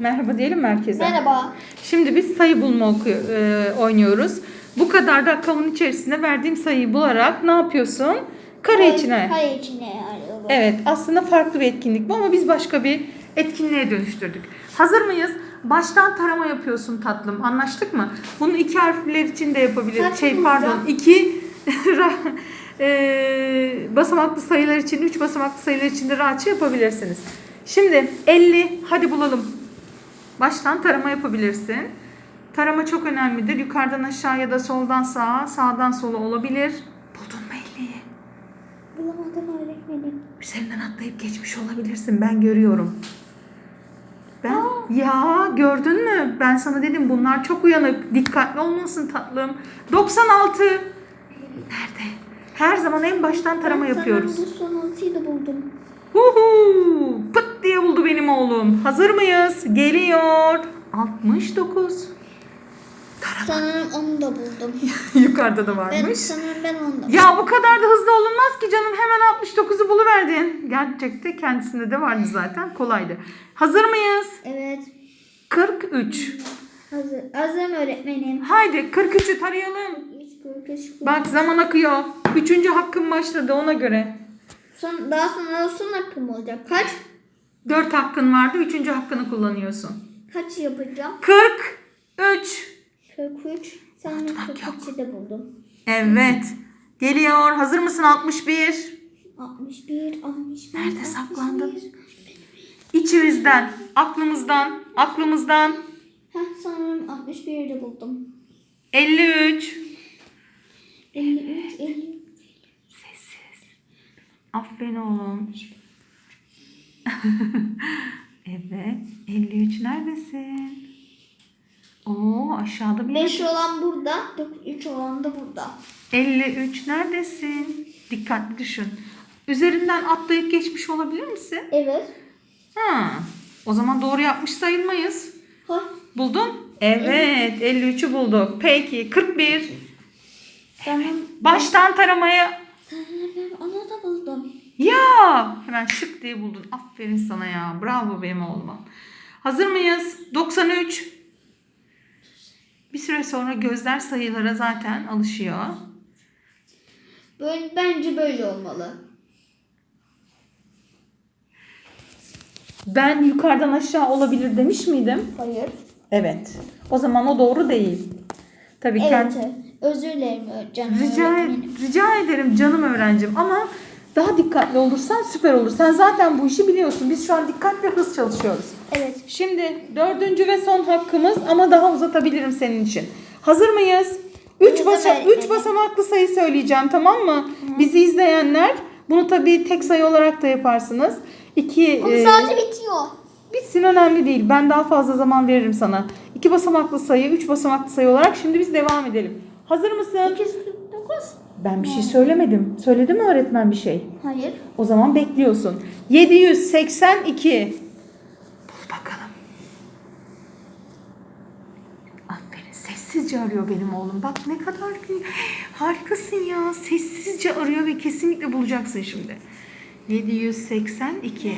Merhaba diyelim merkeze. Merhaba. Şimdi biz sayı bulma okuyor, e, oynuyoruz. Bu kadar rakamın içerisinde verdiğim sayıyı bularak ne yapıyorsun? Kare içine. Kare içine arıyorum. Evet aslında farklı bir etkinlik bu ama biz başka bir etkinliğe dönüştürdük. Hazır mıyız? Baştan tarama yapıyorsun tatlım. Anlaştık mı? Bunu iki harfler için de yapabiliriz. Şey pardon iki e, basamaklı sayılar için, üç basamaklı sayılar için de rahatça yapabilirsiniz. Şimdi 50 hadi bulalım. Baştan tarama yapabilirsin. Tarama çok önemlidir. Yukarıdan aşağı ya da soldan sağa, sağdan sola olabilir. Buldun mu 50'yi? Bulamadım öğretmenim. Üzerinden atlayıp geçmiş olabilirsin. Ben görüyorum. Ben ya gördün mü? Ben sana dedim bunlar çok uyanık. Dikkatli olmalısın tatlım. 96. Nerede? Her zaman en baştan tarama Ben yapıyoruz. Son altıyı da buldum. Huhu! Pıt diye buldu benim oğlum. Hazır mıyız? Geliyor. 69. Tarama. Sanırım onu da buldum. Yukarıda da Ben varmış. sanırım ben onu da Ya bu kadar da hızlı olunmaz ki canım. Hemen 69'u buluverdin. Gerçekte kendisinde de vardı zaten. Kolaydı. Hazır mıyız? Evet. 43. Hazır. Hazırım öğretmenim. Haydi 43'ü tarayalım. 3, 4, 5, 6. Bak zaman akıyor. Üçüncü hakkım başladı ona göre. Son, daha sonra son hakkım olacak. Kaç? 4 hakkın vardı. Üçüncü hakkını kullanıyorsun. Kaç yapacağım? 43. 43. Sanırım Unutmak yok. 43'ü de buldum. Evet. Geliyor. Hazır mısın? 61. 61, 61. Nerede 61. saklandın? İçimizden, aklımızdan, aklımızdan. Heh, sanırım 61'i de buldum. 53. 53, 50. Aferin oğlum. evet. 53 neredesin? Oo aşağıda bir 5 olan burada, 3 olan da burada. 53 neredesin? Dikkatli düşün. Üzerinden atlayıp geçmiş olabilir misin? Evet. Ha. O zaman doğru yapmış sayılmayız. Ha, Buldun? Evet. 53'ü bulduk. Peki 41. sanırım, Baştan taramaya sanırım ben onu da buldum. Ya hemen şık diye buldun. Aferin sana ya. Bravo benim oğluma. Hazır mıyız? 93. Bir süre sonra gözler sayılara zaten alışıyor. Böyle, bence böyle olmalı. Ben yukarıdan aşağı olabilir demiş miydim? Hayır. Evet. O zaman o doğru değil. Tabii Evet. kend-. Özür dilerim canım. rica, öğretmenim. rica ederim canım öğrencim ama daha dikkatli olursan süper olur. Sen zaten bu işi biliyorsun. Biz şu an dikkat ve hız çalışıyoruz. Evet. Şimdi dördüncü ve son hakkımız ama daha uzatabilirim senin için. Hazır mıyız? Üç, basa üç basamaklı sayı söyleyeceğim tamam mı? Bizi izleyenler bunu tabii tek sayı olarak da yaparsınız. İki, Onun e, bitiyor. bitsin önemli değil. Ben daha fazla zaman veririm sana. İki basamaklı sayı, üç basamaklı sayı olarak şimdi biz devam edelim. Hazır mısın? 249. Ben bir şey söylemedim. Söyledi mi öğretmen bir şey? Hayır. O zaman bekliyorsun. 782. Bul bakalım. Aferin. Sessizce arıyor benim oğlum. Bak ne kadar. Harikasın ya. Sessizce arıyor ve kesinlikle bulacaksın şimdi. 782.